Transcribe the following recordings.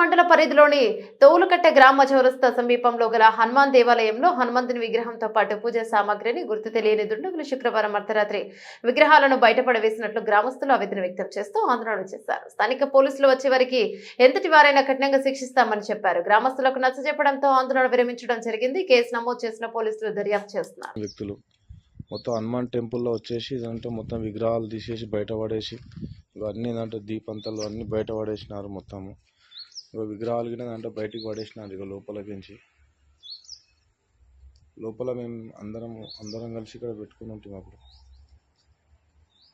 మండల పరిధిలోని తోలుకట్ట గ్రామ చౌరస్తా సమీపంలో గల హనుమాన్ దేవాలయంలో హనుమంతుని విగ్రహంతో పాటు పూజా సామాగ్రిని గుర్తు తెలియని దుండగులు శుక్రవారం అర్ధరాత్రి విగ్రహాలను బయటపడవేసినట్లు గ్రామస్తులు ఆవేదన వ్యక్తం చేస్తూ ఆందోళన చేశారు. స్థానిక పోలీసులు వచ్చే వారికి ఎంతటి వారైనా కఠినంగా శిక్షిస్తామని చెప్పారు. గ్రామస్తులకు నచ్చజెప్పడంతో ఆందోళన విరమించడం జరిగింది. కేసు నమోదు చేసిన పోలీసులు దర్యాప్తు చేస్తున్నారు. వ్యక్తులు మొత్తం హనుమాన్ టెంపుల్లో వచ్చేసి ఇదంటే మొత్తం విగ్రహాలు తీసేసి బయట పడేసి ఇవన్నీ ఏంటంటే దీపంతలు అన్నీ బయట పడేసినారు మొత్తము. ఇక విగ్రహాలు కింద దాంట్లో బయటికి పడేసినారు ఇక లోపలికి నుంచి. లోపల మేము అందరం అందరం కలిసి ఇక్కడ పెట్టుకుని ఉంటాం అప్పుడు.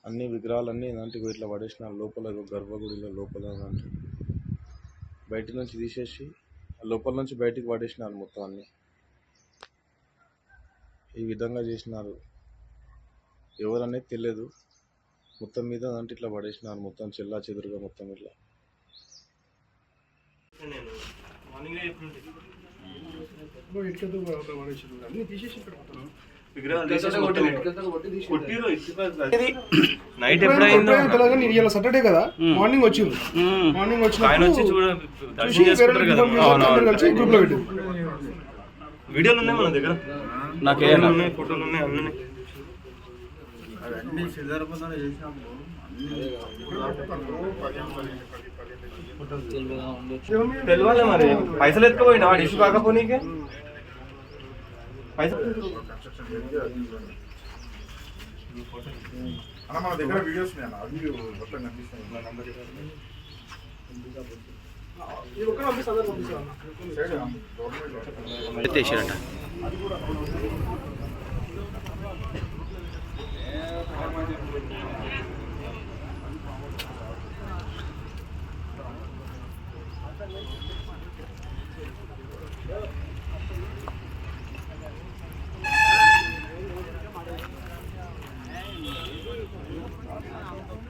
అన్ని విగ్రహాలన్నీ దాంట్లో ఇట్లా పడేసినారు. లోపల గర్భగుడిలో లోపల ఏంటంటే బయట నుంచి తీసేసి లోపల నుంచి బయటికి పడేసినారు మొత్తం అన్ని. ఈ విధంగా చేసినారు. ఎవరనేది తెలియదు మొత్తం మీద దాంట్లో ఇట్లా పడేసినారు మొత్తం చెల్లా చెదురుగా మొత్తం ఇట్లా. నేను మార్నింగ్ నైట్ ఎప్పుడైందో? ఇలా సాటర్డే కదా? మార్నింగ్ వచ్చింది. మార్నింగ్ ఆయన వచ్చి గ్రూప్లో పెట్టింది వీడియోలు ఉన్నాయి మన దగ్గర? నాకే ఫోటోలు ఉన్నాయి ఫోటోలు ఉన్నాయి అన్నీ ఉన్నాయి తెలియాలి మరి. పైసలు ఎత్తుకుపోయినా? వాడు ఇష్యూ కాకపోనీకే? పైసలు అన్న మన దగ్గర వీడియోస్ ఉన్నాయి అన్న? అవి మొత్తం కనిపిస్తున్నాయి నా